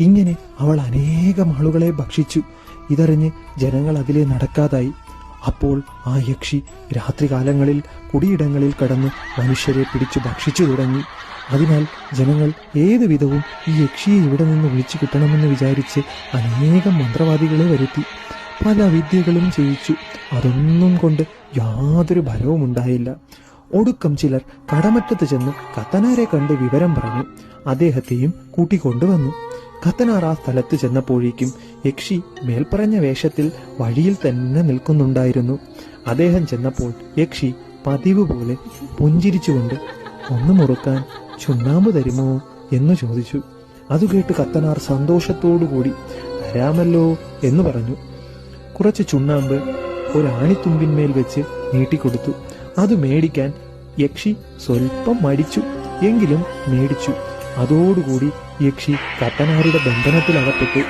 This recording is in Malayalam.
ഇങ്ങനെ അവൾ അനേകം ആളുകളെ ഭക്ഷിച്ചു. ഇതറിഞ്ഞ് ജനങ്ങൾ അതിലെ നടക്കാതായി. അപ്പോൾ ആ യക്ഷി രാത്രികാലങ്ങളിൽ കുടിയിടങ്ങളിൽ കടന്ന് മനുഷ്യരെ പിടിച്ചു ഭക്ഷിച്ചു തുടങ്ങി. അതിനാൽ ജനങ്ങൾ ഏതു വിധവും ഈ യക്ഷിയെ ഇവിടെ നിന്ന് വിളിച്ചു കിട്ടണമെന്ന് വിചാരിച്ച് അനേകം മന്ത്രവാദികളെ വരുത്തി. പല വിദ്യകളും ചെയ്യിച്ചു. അതൊന്നും കൊണ്ട് യാതൊരു ഫലവും ഉണ്ടായില്ല. ഒടുക്കം ചിലർ കടമറ്റത്ത് ചെന്ന് കത്തനാരെ കണ്ട് വിവരം പറഞ്ഞു. അദ്ദേഹത്തെയും കൂട്ടിക്കൊണ്ടുവന്നു. കത്തനാർ ആ സ്ഥലത്ത് ചെന്നപ്പോഴേക്കും യക്ഷി മേൽപ്പറഞ്ഞ വേഷത്തിൽ വഴിയിൽ തന്നെ നിൽക്കുന്നുണ്ടായിരുന്നു. അദ്ദേഹം ചെന്നപ്പോൾ യക്ഷി പതിവ് പോലെ പുഞ്ചിരിച്ചുകൊണ്ട് ഒന്ന് മുറുക്കാൻ ചുണ്ണാമ്പ് തരുമോ? എന്ന് ചോദിച്ചു. അത് കേട്ട് കത്തനാർ സന്തോഷത്തോടുകൂടി തരാമല്ലോ എന്ന് പറഞ്ഞു. കുറച്ച് ചുണ്ണാമ്പ് ഒരാണിത്തുമ്പിന്മേൽ വെച്ച് നീട്ടിക്കൊടുത്തു. അത് മേടിക്കാൻ യക്ഷി സ്വൽപ്പം മടിച്ചു എങ്കിലും മേടിച്ചു. അതോടുകൂടി യക്ഷി കത്തനാരുടെ ബന്ധനത്തിൽ അകപ്പെട്ടു.